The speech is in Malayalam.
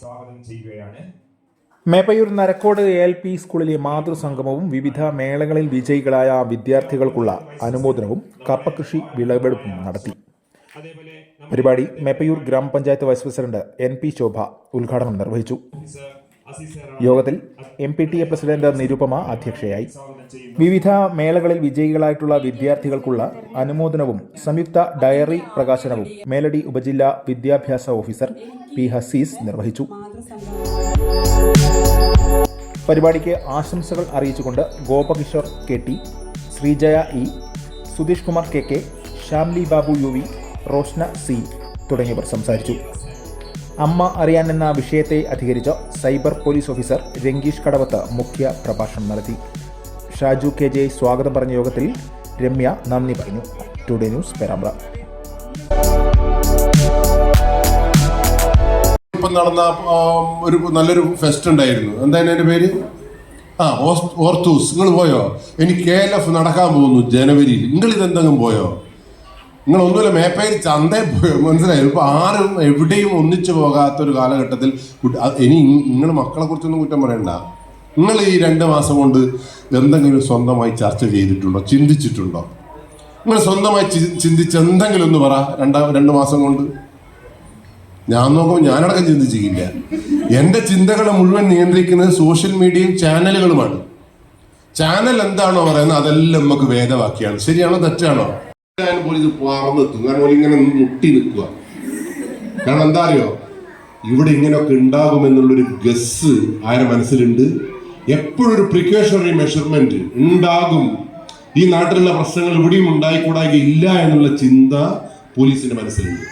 സ്വാഗതം ചെയ്യുകയാണ്. Meppayur Narakkode A L P സ്കൂളിലെ മാതൃസംഗമവും വിവിധ മേളകളിൽ വിജയികളായ വിദ്യാർത്ഥികൾക്കുള്ള അനുമോദനവും കപ്പകൃഷി വിളവെടുപ്പും നടത്തി. പരിപാടി മേപ്പയൂർ ഗ്രാമപഞ്ചായത്ത് vice president N P Shobha ഉദ്ഘാടനം നിർവഹിച്ചു. യോഗത്തിൽ M P T A president Nirupama അധ്യക്ഷയായി. വിവിധ മേളകളിൽ വിജയികളായിട്ടുള്ള വിദ്യാർത്ഥികൾക്കുള്ള അനുമോദനവും സംയുക്ത ഡയറി പ്രകാശനവും മേലടി ഉപജില്ലാ വിദ്യാഭ്യാസ ഓഫീസർ പി ഹസീസ് നിർവഹിച്ചു. പരിപാടിക്ക് ആശംസകൾ അറിയിച്ചുകൊണ്ട് Gopakishore K T Sreejaya E Sudheesh Kumar K K Shyamli Babu U V Roshna C തുടങ്ങിയവർ സംസാരിച്ചു. അമ്മ അറിയാൻ എന്ന വിഷയത്തെ അധികരിച്ച cyber police officer Rangeesh Kadavath മുഖ്യ പ്രഭാഷണം നടത്തി. ഷാജു കെ ജെ സ്വാഗതം പറഞ്ഞ യോഗത്തിൽ രമ്യ നന്ദി പറഞ്ഞു. Today news Perambra. നടന്ന ഒരു നല്ലൊരു ഫെസ്റ്റ് ഉണ്ടായിരുന്നു. എന്തായാലും എന്റെ പേര്? ആ ഓർത്തൂസ് നിങ്ങൾ പോയോ? ഇനി കെ എൽ എഫ് നടക്കാൻ പോകുന്നു ജനുവരിയിൽ. നിങ്ങൾ ഇതെന്തെങ്കിലും പോയോ? നിങ്ങൾ ഒന്നുമില്ല മേപ്പയിൽ മനസ്സിലായി മനസ്സിലായോ? ഇപ്പൊ ആരും എവിടെയും ഒന്നിച്ചു പോകാത്ത ഒരു കാലഘട്ടത്തിൽ ഇനി നിങ്ങൾ മക്കളെ കുറിച്ചൊന്നും കുറ്റം പറയണ്ട. നിങ്ങൾ ഈ രണ്ട് മാസം കൊണ്ട് എന്തെങ്കിലും സ്വന്തമായി ചർച്ച ചെയ്തിട്ടുണ്ടോ? ചിന്തിച്ചിട്ടുണ്ടോ? നിങ്ങൾ സ്വന്തമായി ചിന്തിച്ച് എന്തെങ്കിലും ഒന്ന് പറ രണ്ടാ രണ്ട് മാസം കൊണ്ട്. ഞാൻ നോക്കുമ്പോൾ ഞാനടക്കം ചിന്തിച്ചിരിക്കില്ല. എന്റെ ചിന്തകളെ മുഴുവൻ നിയന്ത്രിക്കുന്നത് സോഷ്യൽ മീഡിയയും ചാനലുകളുമാണ്. ചാനൽ എന്താണോ പറയുന്നത് അതെല്ലാം നമുക്ക് വേദവാക്കിയാണ് ശരിയാണോ തെറ്റാണോ? ഞാൻ ഇത് പറന്നെത്തും കാരണം ഇങ്ങനെ മുട്ടി നിൽക്കുക. കാരണം എന്താ അറിയോ? ഇവിടെ ഇങ്ങനെയൊക്കെ ഉണ്ടാകുമെന്നുള്ളൊരു ഗസ് ആരുടെ മനസ്സിലുണ്ട്? എപ്പോഴും ഒരു പ്രിക്കോഷണറി മെഷർമെന്റ് ഉണ്ടാകും. ഈ നാട്ടിലുള്ള പ്രശ്നങ്ങൾ ഇവിടെയും ഉണ്ടായിക്കൂടാകെ ഇല്ല എന്നുള്ള ചിന്ത പോലീസിന്റെ മനസ്സിലുണ്ട്.